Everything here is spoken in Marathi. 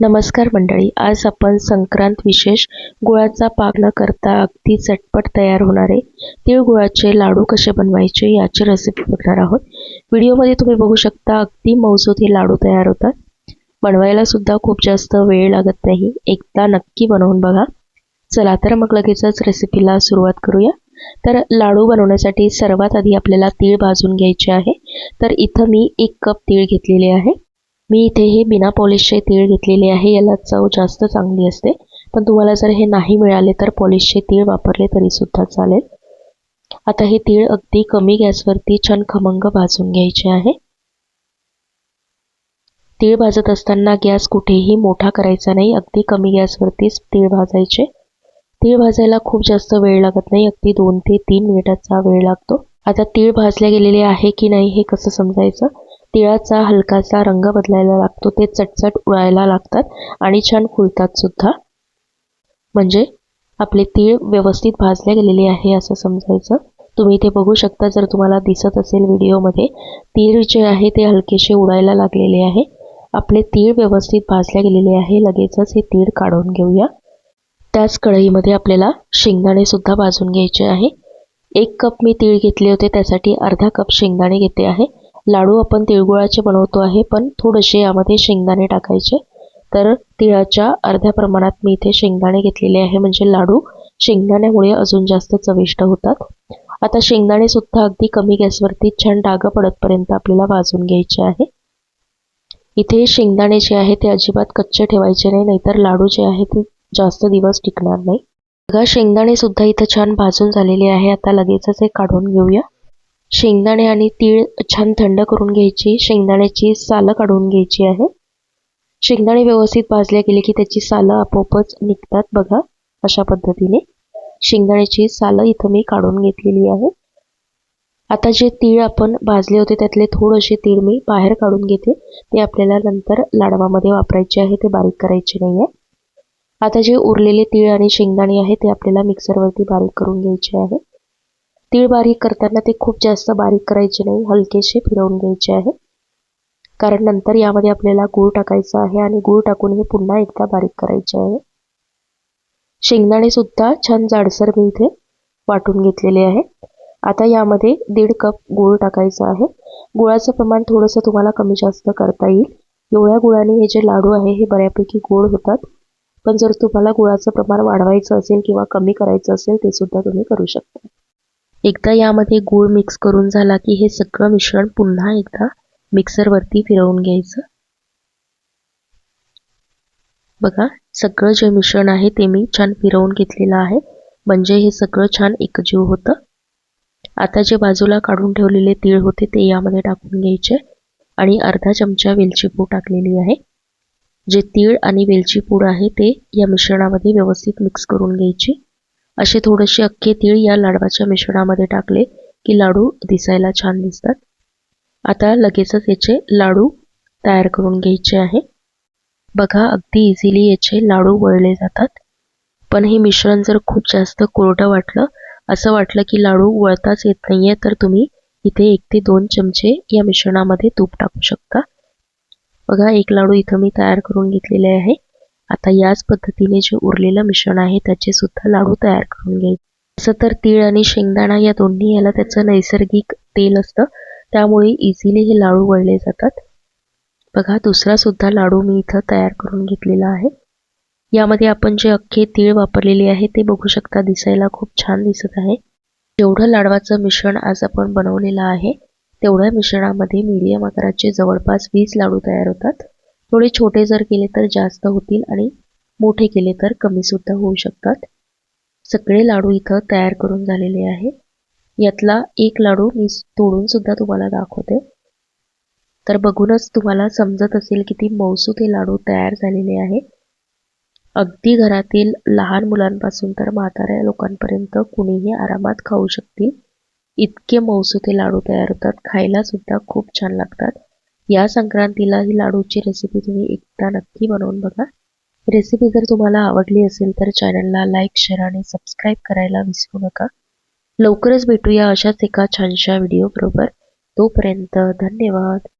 नमस्कार मंडळी आज आपण संक्रांत विशेष गुळाचा पाक न करता अगदी झटपट तयार होणारे तिळगुळाचे लाडू कसे बनवायचे याची रेसिपी बघणार आहोत. व्हिडिओमध्ये तुम्ही बघू शकता अगदी मौजूद हे लाडू तयार होतात. बनवायला सुद्धा खूप जास्त वेळ लागत नाही. एकदा नक्की बनवून बघा. चला तर मग लगेचच रेसिपीला सुरुवात करूया. तर लाडू बनवण्यासाठी सर्वात आधी आपल्याला तीळ भाजून घ्यायचे आहे. तर इथं मी एक कप तीळ घेतलेले आहे. मी इथे हे बिना पॉलिशचे तीळ घेतलेले आहे याला चव जास्त चांगली असते. पण तुम्हाला जर हे नाही मिळाले तर पॉलिशचे तीळ वापरले तरीसुद्धा चालेल. आता हे तीळ अगदी कमी गॅसवरती छान खमंग भाजून घ्यायचे आहे. तीळ भाजत असताना गॅस कुठेही मोठा करायचा नाही अगदी कमी गॅसवरतीच तीळ भाजायचे. तीळ भाजायला खूप जास्त वेळ लागत नाही अगदी दोन ते तीन मिनिटाचा वेळ लागतो. आता तीळ भाजले गेलेले आहे की नाही हे कसं समजायचं? तिळाचा हलकासा रंग बदलायला लागतो. ते चटचट उडायला लागतात आणि छान फुलतात सुद्धा. म्हणजे आपले तीळ व्यवस्थित भाजले गेलेले आहे असं समजायचं. तुम्ही इथे बघू शकता जर तुम्हाला दिसत असेल व्हिडिओमध्ये. तीळ जे आहे ते हलकेसे उडायला लागलेले आहे. आपले तीळ व्यवस्थित भाजले गेलेले आहे. लगेचच हे तीळ काढून घेऊया. त्याच कढईमध्ये आपल्याला शेंगदाणे सुद्धा भाजून घ्यायचे आहे. एक कप मी तीळ घेतले होते त्यासाठी अर्धा कप शेंगदाणे घेते आहे. लाडू आपण तिळगुळाचे बनवतो आहे पण थोडेसे यामध्ये शेंगदाणे टाकायचे. तर तिळाच्या अर्ध्या प्रमाणात मी इथे शेंगदाणे घेतलेले आहे म्हणजे लाडू. शेंगदाण्यामुळे अजून जास्त चविष्ट होतात. आता शेंगदाणे सुद्धा अगदी कमी गॅसवरती छान डाग पडतपर्यंत आपल्याला भाजून घ्यायचे आहे. इथे शेंगदाणे जे आहे ते अजिबात कच्चे ठेवायचे नाही नाहीतर लाडू जे आहे ते जास्त दिवस टिकणार नाही. बघा शेंगदाणे सुद्धा इथं छान भाजून झालेले आहे. आता लगेचच हे काढून घेऊया. शेंगदाणे आणि तीळ छान थंड करून घ्यायची. शेंगदाण्याची सालं काढून घ्यायची आहे. शेंगदाणे व्यवस्थित भाजले गेले की त्याची सालं आपोआपच निघतात बघा अशा पद्धतीने. शेंगदाण्याची सालं इथं मी काढून घेतलेली आहे. आता जे तीळ आपण भाजले होते त्यातले थोडेसे तीळ मी बाहेर काढून घेते. ते आपल्याला नंतर लाडवामध्ये वापरायचे आहे. ते बारीक करायचे नाही आहे आता जे उरलेले तीळ आणि शेंगदाणे आहे ते आपल्याला मिक्सरवरती बारीक करून घ्यायचे आहे. तीळ बारीक करताना ते खूप जास्त बारीक करायचे नाही हलकेसे फिरवून घ्यायचे आहे. कारण नंतर यामध्ये आपल्याला गूळ टाकायचा आहे आणि गूळ टाकून हे पुन्हा एकदा बारीक करायचे आहे. शेंगदाणे सुद्धा छान जाडसर मी इथे वाटून घेतलेले आहे. आता यामध्ये दीड कप गूळ टाकायचा आहे. गुळाचं प्रमाण थोडंसं तुम्हाला कमी जास्त करता येईल. एवढ्या गुळाने हे जे लाडू आहे हे बऱ्यापैकी गोड होतात. पण जर तुम्हाला गुळाचं प्रमाण वाढवायचं असेल किंवा कमी करायचं असेल ते सुद्धा तुम्ही करू शकता. एकदा यामध्ये गूळ मिक्स करून झाला की हे सगळं मिश्रण पुन्हा एकदा मिक्सरवरती फिरवून घ्यायचं. बघा सगळं जे मिश्रण आहे ते मी छान फिरवून घेतलेलं आहे. म्हणजे हे सगळं छान एकजीव होतं. आता जे बाजूला काढून ठेवलेले तीळ होते ते यामध्ये टाकून घ्यायचे. आणि अर्धा चमचा वेलची पूड टाकलेली आहे. जे तीळ आणि वेलची पूड आहे ते या मिश्रणामध्ये व्यवस्थित मिक्स करून घ्यायची. असे थोडेसे अख्खे तीळ या लाडवाच्या मिश्रणामध्ये टाकले की लाडू दिसायला छान दिसतात. आता लगेचच याचे लाडू तयार करून घ्यायचे आहे. बघा अगदी इझिली याचे लाडू वळले जातात. पण हे मिश्रण जर खूप जास्त कोरडं वाटलं असं वाटलं की लाडू वळताच येत नाहीये तर तुम्ही इथे एक ते दोन चमचे या मिश्रणामध्ये तूप टाकू शकता. बघा एक लाडू इथं मी तयार करून घेतलेले आहे. आता याच पद्धतीने जे उरलेलं मिश्रण आहे त्याचे सुद्धा लाडू तयार करून घ्यायचे. तसं तर तीळ आणि शेंगदाणा या दोन्ही याला त्याचं नैसर्गिक तेल असतं. त्यामुळे इझिली हे लाडू वळले जातात. बघा दुसरा सुद्धा लाडू मी इथं तयार करून घेतलेला आहे. यामध्ये आपण जे अख्खे तीळ वापरलेले आहे ते बघू शकता दिसायला खूप छान दिसत आहे. जेवढं लाडवाचं मिश्रण आज आपण बनवलेलं आहे तेवढ्या मिश्रणामध्ये मीडियम आकाराचे जवळपास वीस लाडू तयार होतात. थोडे छोटे जर केले तर जास्त होतील आणि मोठे केले तर कमी सुद्धा होऊ शकतात. सगळे लाडू इथं तयार करून झालेले आहे. यातला एक लाडू मी तोडून सुद्धा तुम्हाला दाखवते. तर बघूनच तुम्हाला समजत असेल किती मौसूद हे लाडू तयार झालेले आहे. अगदी घरातील लहान मुलांपासून तर म्हाताऱ्या लोकांपर्यंत कुणीही आरामात खाऊ शकतील. इतके मौसूद हे लाडू तयार होतात खायला सुद्धा खूप छान लागतात. या संक्रांतीला ही लाडूची रेसिपी तुम्ही एकदा नक्की बनवून बघा. रेसिपी जर तुम्हाला आवडली असेल तर चॅनलला लाईक शेअर आणि सबस्क्राईब करायला विसरू नका. लवकरच भेटूया अशाच एका छानशा व्हिडिओ बरोबर. तोपर्यंत धन्यवाद.